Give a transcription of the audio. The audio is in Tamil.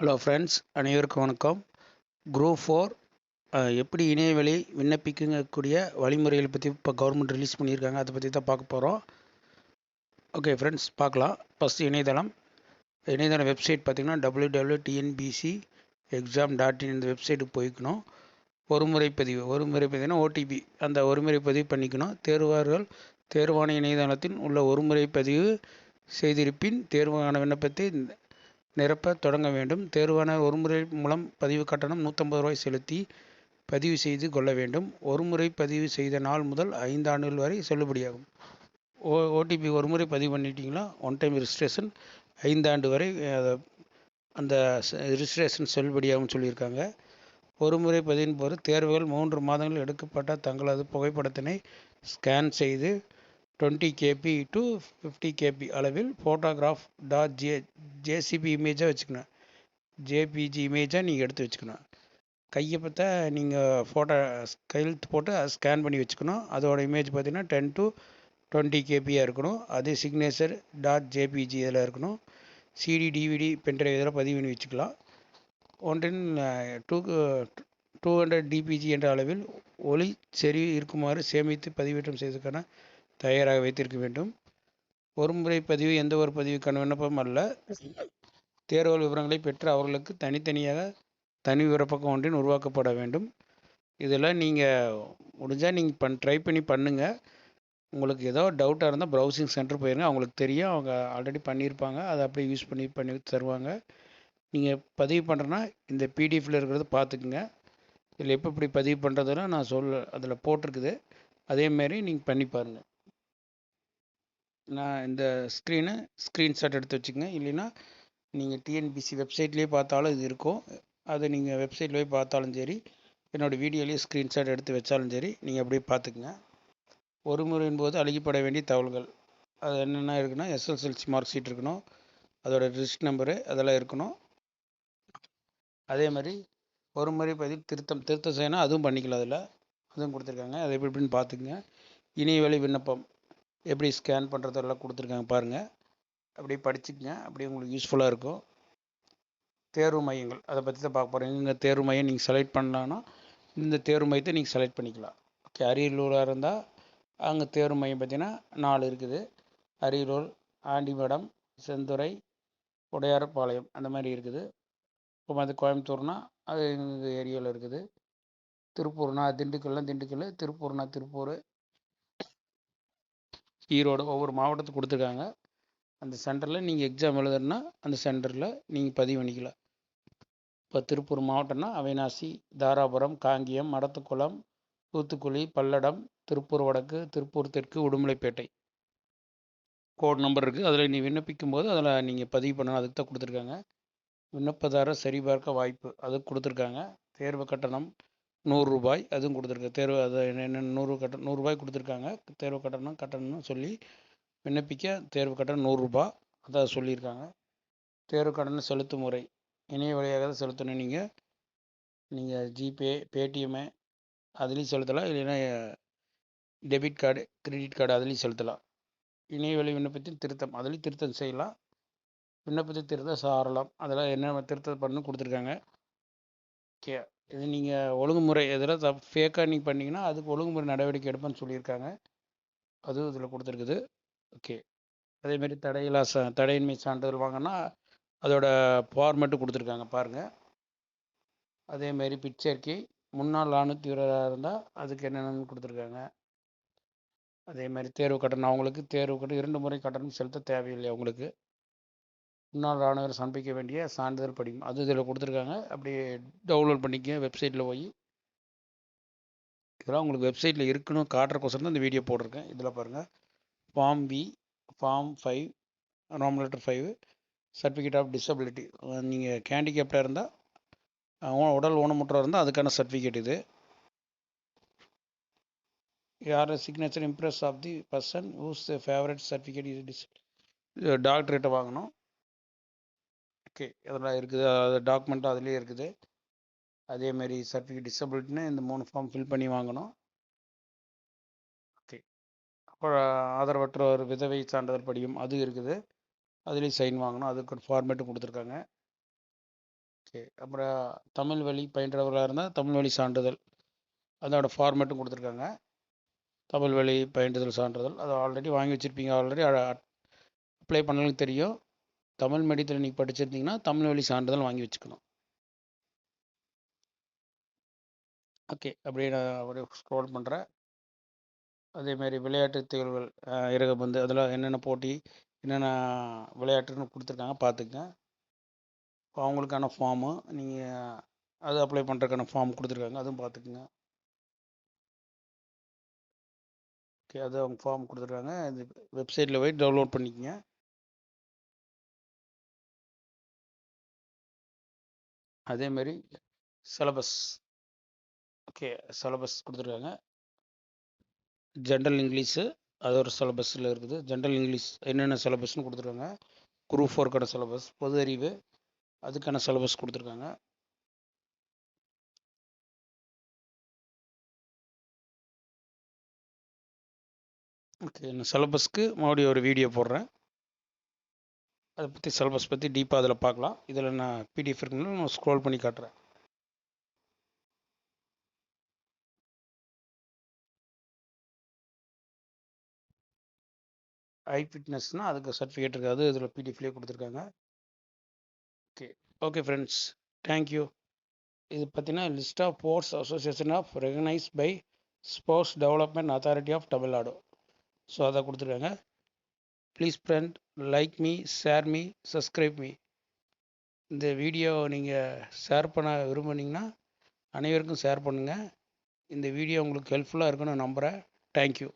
ஹலோ ஃப்ரெண்ட்ஸ் அனைவருக்கும் வணக்கம். குரூப் ஃபோர் எப்படி இணையவழி விண்ணப்பிக்கக்கூடிய வழிமுறைகளை பற்றி இப்போ கவர்மெண்ட் ரிலீஸ் பண்ணியிருக்காங்க அதை பற்றி தான் பார்க்க போகிறோம் ஓகே ஃப்ரெண்ட்ஸ் பார்க்கலாம். ஃபஸ்ட்டு இணையதளம். இணையதளம் வெப்சைட் பார்த்திங்கன்னா W W TNPSC exam dot in இந்த வெப்சைட்டுக்கு போய்க்கணும். ஒருமுறை பதிவு ஒருமுறை பதிவுனா ஓடிபி அந்த ஒருமுறை பதிவு பண்ணிக்கணும். தேர்வார்கள் தேர்வான இணையதளத்தின் உள்ள ஒருமுறை பதிவு செய்திருப்பின் தேர்வான விண்ணப்பத்தை நிரப்ப தொடங்க வேண்டும். தேர்வான ஒருமுறை மூலம் பதிவு கட்டணம் நூற்றம்பது ரூபாய் செலுத்தி பதிவு செய்து கொள்ள வேண்டும். ஒருமுறை பதிவு செய்த நாள் முதல் ஐந்து ஆண்டுகள் வரை செல்லுபடியாகும். ஓ ஓடிபி ஒரு முறை பதிவு பண்ணிட்டீங்களா? ஒன் டைம் ரிஜிஸ்ட்ரேஷன் ஐந்தாண்டு வரை அந்த ரிஜிஸ்ட்ரேஷன் செல்லுபடியாகும் சொல்லியிருக்காங்க. ஒரு முறை பதிவின் போது தேர்வுகள் மூன்று மாதங்கள் எடுக்கப்பட்ட தங்களது புகைப்படத்தினை ஸ்கேன் செய்து twenty KB to fifty KB அளவில் ஃபோட்டோகிராஃப் டாட் ஜே ஜேசிபி இமேஜாக வச்சுக்கணும். ஜேபிஜி இமேஜாக நீங்கள் எடுத்து வச்சுக்கணும். கையை பார்த்தா நீங்கள் ஃபோட்டோ கையெழுத்து போட்டு அதை ஸ்கேன் பண்ணி வச்சுக்கணும். அதோட இமேஜ் பார்த்தீங்கன்னா டென் டு டுவெண்ட்டி கேபியாக இருக்கணும். அது சிக்னேச்சர் டாட் ஜேபிஜி இதில் இருக்கணும். சிடி டிவிடி பென்ட்ரைவ் இதில் பதிவு பண்ணி வச்சுக்கலாம். ஒன்றின் டூ டூ ஹண்ட்ரட் டிபிஜி என்ற அளவில் ஒளி செறி இருக்குமாறு சேமித்து பதிவேற்றம் செய்வதற்கான தயாராக வைத்திருக்க வேண்டும். ஒரு முறை பதிவு எந்த ஒரு பதிவுக்கான விண்ணப்பம் அல்ல. தேர்வு விவரங்களை பெற்று அவர்களுக்கு தனித்தனியாக தனி விவரப்பக்கம் ஒன்றின் உருவாக்கப்பட வேண்டும். இதில் நீங்கள் முடிஞ்சால் நீங்கள் பண் ட்ரை பண்ணி பண்ணுங்கள் உங்களுக்கு ஏதோ டவுட்டாக இருந்தால் ப்ரௌசிங் சென்டர் போயிருங்க. அவங்களுக்கு தெரியும். அவங்க ஆல்ரெடி பண்ணியிருப்பாங்க. அதை அப்படியே யூஸ் பண்ணி பண்ணி தருவாங்க. நீங்கள் பதிவு பண்ணுறேன்னா இந்த பிடிஎஃப்பில் இருக்கிறத பார்த்துக்குங்க. இதில் எப்போ இப்படி பதிவு பண்ணுறதுலாம் நான் சொல்ல அதில் போட்டிருக்குது. அதேமாரி நீங்கள் பண்ணி பாருங்கள் நான் இந்த ஸ்க்ரீனை ஸ்க்ரீன்ஷாட் எடுத்து வச்சுக்கங்க. இல்லைன்னா நீங்கள் டிஎன்பிசி வெப்சைட்லேயே பார்த்தாலும் இது இருக்கும். அதை நீங்கள் வெப்சைட்டில் போய் பார்த்தாலும் சரி என்னோடய வீடியோலேயே ஸ்க்ரீன்ஷாட் எடுத்து வச்சாலும் சரி நீங்கள் அப்படியே பார்த்துக்குங்க. ஒரு முறையின் போது அழுகிப்பட வேண்டிய தகவல்கள். அது என்னென்ன இருக்குன்னா எஸ்எஸ்எல்சி மார்க் ஷீட் இருக்கணும். அதோட ரிஸ்க் நம்பரு அதெல்லாம் இருக்கணும். அதே மாதிரி ஒரு முறை பதிவு திருத்தம் திருத்தம் செய்யணும் அதுவும் பண்ணிக்கலாம் அதில். அதுவும் கொடுத்துருக்காங்க. அது எப்படி எப்படின்னு பார்த்துக்குங்க. இணையவழி விண்ணப்பம். எப்படி ஸ்கேன் பண்ணுறதெல்லாம் கொடுத்துருக்காங்க பாருங்கள் அப்படியே படிச்சுக்கங்க. அப்படியே உங்களுக்கு யூஸ்ஃபுல்லாக இருக்கும். தேர்வு மையங்கள். அதை பற்றி தான் பார்க்க போகிறோம் இந்த தேர்வு மையம் நீங்கள் செலக்ட் பண்ணலான்னா இந்த தேர்வு மையத்தை நீங்கள் செலக்ட் பண்ணிக்கலாம். ஓகே அரியலூராக இருந்தால் அங்கே தேர்வு மையம் பார்த்தீங்கன்னா நாலு இருக்குது. அரியலூர் ஆண்டிமடம் செந்துறை உடையாரப்பாளையம் அந்த மாதிரி இருக்குது. இப்போ அது கோயம்புத்தூர்னா அது எங்கள் ஏரியாவில் இருக்குது. திருப்பூர்னா திண்டுக்கல்னா திண்டுக்கல் திருப்பூர்னா திருப்பூர் ஈரோடு ஒவ்வொரு மாவட்டத்துக்கு கொடுத்துருக்காங்க. அந்த சென்டரில் நீங்கள் எக்ஸாம் எழுதுனா அந்த சென்டரில் நீங்கள் பதிவு பண்ணிக்கலாம். இப்போ திருப்பூர் மாவட்டம்னா அவினாசி தாராபுரம் காங்கியம் மடத்துக்குளம் தூத்துக்குழி பல்லடம் திருப்பூர் வடக்கு திருப்பூர் தெற்கு உடுமலைப்பேட்டை. கோட் நம்பர் இருக்குது அதில் நீ விண்ணப்பிக்கும் போது அதில் நீங்கள் பதிவு பண்ணணும். அதுக்கு தான் கொடுத்துருக்காங்க. விண்ணப்பதாரர் சரிபார்க்க வாய்ப்பு அதுக்கு கொடுத்துருக்காங்க. தேர்வு கட்டணம் நூறுரூபாய் அதுவும் கொடுத்துருக்கு தேர்வு அது என்ன நூறு கட்ட நூறுரூபாய் கொடுத்துருக்காங்க. தேர்வு கட்டணம் கட்டணம்னு சொல்லி விண்ணப்பிக்க தேர்வு கட்டணம் நூறுரூபா அதான் சொல்லியிருக்காங்க. தேர்வு கட்டணம் செலுத்தும் முறை இணைய வழியாக தான் செலுத்தணும். நீங்கள் நீங்கள் ஜிபே பேடிஎம்மு அதுலேயும் செலுத்தலாம். இல்லைன்னா டெபிட் கார்டு கிரெடிட் கார்டு அதுலேயும் செலுத்தலாம். இணைய வழி விண்ணப்பத்தின் திருத்தம் அதுலேயும் திருத்தம் செய்யலாம். விண்ணப்பத்தை திருத்தம் சாரலாம். அதெல்லாம் என்ன திருத்தம் பண்ணு கொடுத்துருக்காங்க. ஓகே இது நீங்கள் ஒழுங்குமுறை எதில் தப் ஃபேக்காக நீங்கள் பண்ணிங்கன்னா அதுக்கு ஒழுங்குமுறை நடவடிக்கை எடுப்பேன்னு சொல்லியிருக்காங்க. அதுவும் இதில் கொடுத்துருக்குது. ஓகே. அதேமாரி தடையில்லா ச தடையின்மை சான்றிதழ் வாங்கினா அதோட ஃபார்மெட்டு கொடுத்துருக்காங்க பாருங்கள் அதேமாரி பிச்சேர்க்கை முன்னாள் நானூற்றி இருபதாக இருந்தால் அதுக்கு என்னென்னு கொடுத்துருக்காங்க. அதே மாதிரி தேர்வு கட்டணம் அவங்களுக்கு தேர்வு கட்டணம் இரண்டு முறை கட்டணம் செலுத்த தேவையில்லை அவங்களுக்கு. முன்னாள் ராணுவர் சமர்ப்பிக்க வேண்டிய சான்றிதழ் படிக்கும் அது இதில் கொடுத்துருக்காங்க. அப்படியே டவுன்லோட் பண்ணிக்க வெப்சைட்டில் போய். இதெல்லாம் உங்களுக்கு வெப்சைட்டில் இருக்கணும் காட்டுறக்கோசரம் தான் இந்த வீடியோ போட்டிருக்கேன். இதில் பாருங்கள் form V form five Rome letter five certificate of disability நீங்கள் கேண்டிகேப்டாக இருந்தால் உடல் ஊனமுற்றாக இருந்தால் அதுக்கான சர்டிஃபிகேட் இது. யார் signature impress of the person whose favoured certificate இது டிஸ் டாக்டரேட்டை வாங்கணும். ஓகே. அதெல்லாம் இருக்குது? அது டாக்குமெண்ட்டும் அதுலேயே இருக்குது. அதேமாரி சர்டிஃபிகேட் டிசபிலிட்டின்னு இந்த மூணு ஃபார்ம் ஃபில் பண்ணி வாங்கணும். ஓகே. அப்புறம் ஆதரவற்ற ஒரு விதவை சான்றிதழ் படியும். அது இருக்குது. அதுலேயும் சைன் வாங்கணும். அதுக்கு ஒரு ஃபார்மேட்டும் கொடுத்துருக்காங்க. ஓகே. அப்புறம் தமிழ் வழி பயின்றவர்களாக இருந்தால் தமிழ் வழி சான்றிதழ். அதோட ஃபார்மேட்டும் கொடுத்துருக்காங்க. தமிழ் வழி பயின்றுதல் சான்றிதழ். அதை ஆல்ரெடி வாங்கி வச்சுருப்பீங்க. ஆல்ரெடி அப்ளை பண்ணவங்களுக்கு தெரியும். தமிழ் மீடியத்தில் நீங்கள் படிச்சிருந்தீங்கன்னா தமிழ் வழி சான்றிதழ் வாங்கி வச்சுக்கணும். ஓகே அப்படியே நான் அப்படியே ஸ்க்ரோல் பண்ணுறேன் அதேமாரி விளையாட்டு திகழ்வுகள் இறகுபந்து அதில் என்னென்ன போட்டி என்னென்ன விளையாட்டுன்னு கொடுத்துருக்காங்க பார்த்துக்குங்க. இப்போ அவங்களுக்கான ஃபார்மு நீங்கள் அது அப்ளை பண்ணுறதுக்கான ஃபார்ம் கொடுத்துருக்காங்க அதுவும் பார்த்துக்குங்க. ஓகே அது அவங்க ஃபார்ம் கொடுத்துருக்காங்க. இது வெப்சைட்டில் போய் டவுன்லோட் பண்ணிக்கங்க. அதே மாதிரி சிலபஸ் ஓகே சிலபஸ் கொடுத்துருக்காங்க. ஜென்ரல் இங்கிலீஷு அது ஒரு சிலபஸில் இருக்குது. ஜென்ரல் இங்கிலீஷ் என்னென்ன சிலபஸ்னு கொடுத்துருக்காங்க. குரூப் ஃபோர்க்கான சிலபஸ் பொது அறிவு அதுக்கான சிலபஸ் கொடுத்துருக்காங்க. ஓகே நான் சிலபஸ்க்கு மறுபடியும் ஒரு வீடியோ போடுறேன். அதை பற்றி சிலபஸ் பற்றி டீப்பாக அதில் பார்க்கலாம் இதில் நான் பிடிஎஃப் இருக்குன்னு நான் ஸ்க்ரோல் பண்ணி காட்டுறேன். ஐ ஃபிட்னஸ்னால் அதுக்கு சர்டிஃபிகேட் இருக்காது இதில் பிடிஎஃப்லேயே கொடுத்துருக்காங்க. ஓகே ஓகே ஃப்ரெண்ட்ஸ் தேங்க்யூ இது பார்த்தீங்கன்னா list of sports association of recognise by sports development authority of Tamil Nadu so அதை கொடுத்துருக்காங்க. Please friend like me share me subscribe me இந்த வீடியோவை நீங்கள் ஷேர் பண்ண விரும்புனீங்கன்னா அனைவருக்கும் ஷேர் பண்ணுங்கள் இந்த வீடியோ உங்களுக்கு ஹெல்ப்ஃபுல்லாக இருக்குன்னு நம்புகிறேன் தேங்க்யூ